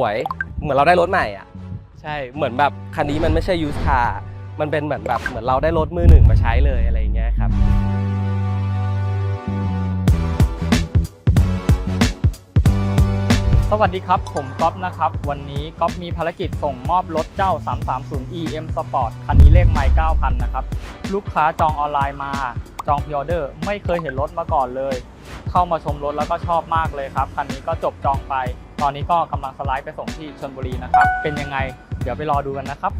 วยเหมือนเราได้รถใหม่อะใช่เหมือนแบบคันนี้มันไม่ใช่ยูสคาร์มันเป็นเหมือนแบบเหมือนเราได้รถมือหนึ่งมาใช้เลยอะไรอย่างเงี้ยครับสวัสดีครับ ผมก๊อฟนะครับ วันนี้ก๊อฟมีภารกิจส่งมอบรถเจ้า 330 EM Sport คันนี้เลขไมล์9,000 นะครับ ลูกค้าจองออนไลน์มา จองพ r ออเดอร์ ไม่เคยเห็นรถมาก่อนเลย เข้ามาชมรถแล้วก็ชอบมากเลยครับ คันนี้ก็จบจองไป ตอนนี้ก็กำลังสไลด์ไปส่งที่ชลบุรีนะครับ เป็นยังไง เดี๋ยวไปรอดูกันนะครับ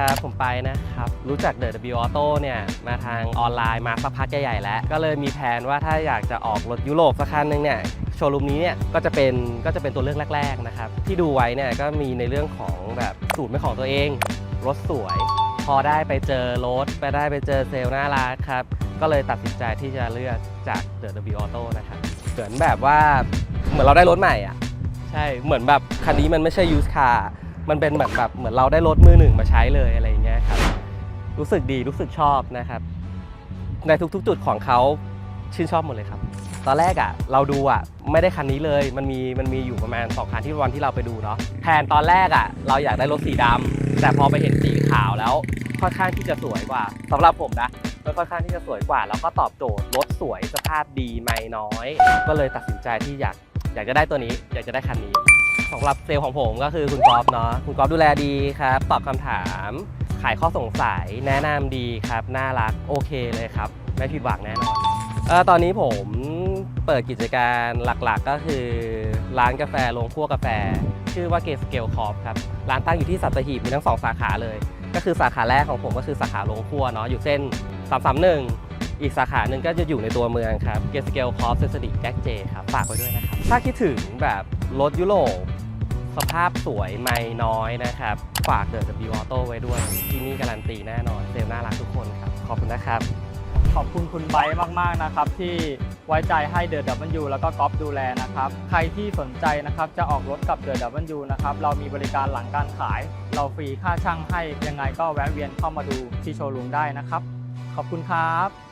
ครับ ผมไปนะครับ รู้จัก The W Auto เนี่ย มาทางออนไลน์มาสักพักใหญ่ๆแล้ว ก็เลยมีแผนว่าถ้าอยากจะออกรถยุโรปสักคันหนึงเนี่ยโชว์รูมนี้เนี่ยก็จะเป็นก็จะเป็นตัวเลือกแรกๆนะครับ ที่ดูไว้เนี่ยก็มีในเรื่องของแบบสูตรเป็นของตัวเอง รถสวย พอได้ไปเจอรถไปได้ไปเจอเซลล์น่ารักครับ ก็เลยตัดสินใจที่จะเลือกจาก The W Auto นะครับเหมือนแบบว่าเหมือนเราได้รถใหม่อะใช่เหมือนแบบคันนี้มันไม่ใช่ยูสคาร์ มันเป็นเหมือนแบบเหมือนเราได้รถมือหนึ่งมาใช้เลยอะไรอย่างเงี้ยครับรู้สึกดีรู้สึกชอบนะครับ ในทุกๆ จุดของเขาชื่นชอบหมดเลยครับ ตอนแรกอะเราดูอะไม่ได้คันนี้เลยมันมีมันมีอยู่ประมาณสองคันที่วันที่เราไปดูเนาะแทนตอนแรกอะ เราอยากได้รถสีดำแต่พอไปเห็นสีขาวแล้วค่อนข้างที่จะสวยกว่าสำหรับผมนะมันค่อนข้างที่จะสวยกว่า แล้วก็ตอบโจทย์รถสวยสภาพดีไม่น้อย ก็เลยตัดสินใจที่อยากอยากจะได้ตัวนี้ อยากจะได้คันนี้ สำหรับเซลล์ของผมก็คือคุณกอล์ฟเนาะคุณกอล์ฟดูแลดีครับ ตอบคำถาม ขายข้อสงสัยแนะนำดีครับ น่ารักโอเคเลยครับ ไม่ผิดหวังแน่นอนเออตอนนี้ผมเปิดกิจการหลักๆก็คือ ร้านกาแฟโรงคั่วกาแฟ ชื่อว่าเกสเกลคอฟครับ ร้านตั้งอยู่ที่สัตหีบมีทั้งสองสาขาเลย ก็คือสาขาแรกของผมก็คือสาขาโรงคั่วเนาะอยู่เส้น 331อีกสาขาหนึ่งก็จะอยู่ในตัวเมืองครับเกสเกลคอฟเซสดิแจ็คเจครับ ฝากไว้ด้วยนะครับ ถ้าคิดถึงแบบ รถยุโรปสภาพสวยไม่น้อยนะครับ ฝากเดอะ W Auto ไว้ด้วย ที่นี่การันตีแน่นอนเซลน่ารักทุกคนครับ ขอบคุณนะครับ ขอบคุณคุณไบร์ทมาก ๆ นะครับ ที่ไว้ใจให้เดอะดับเบิลยูแล้วก็กอฟดูแลนะครับ ใครที่สนใจนะครับ จะออกรถกับเดอะดับเบิลยูนะครับ เรามีบริการหลังการขาย เราฟรีค่าช่างให้ยังไงก็แวะเวียนเข้ามาดูที่โชว์รูมได้นะครับ ขอบคุณครับ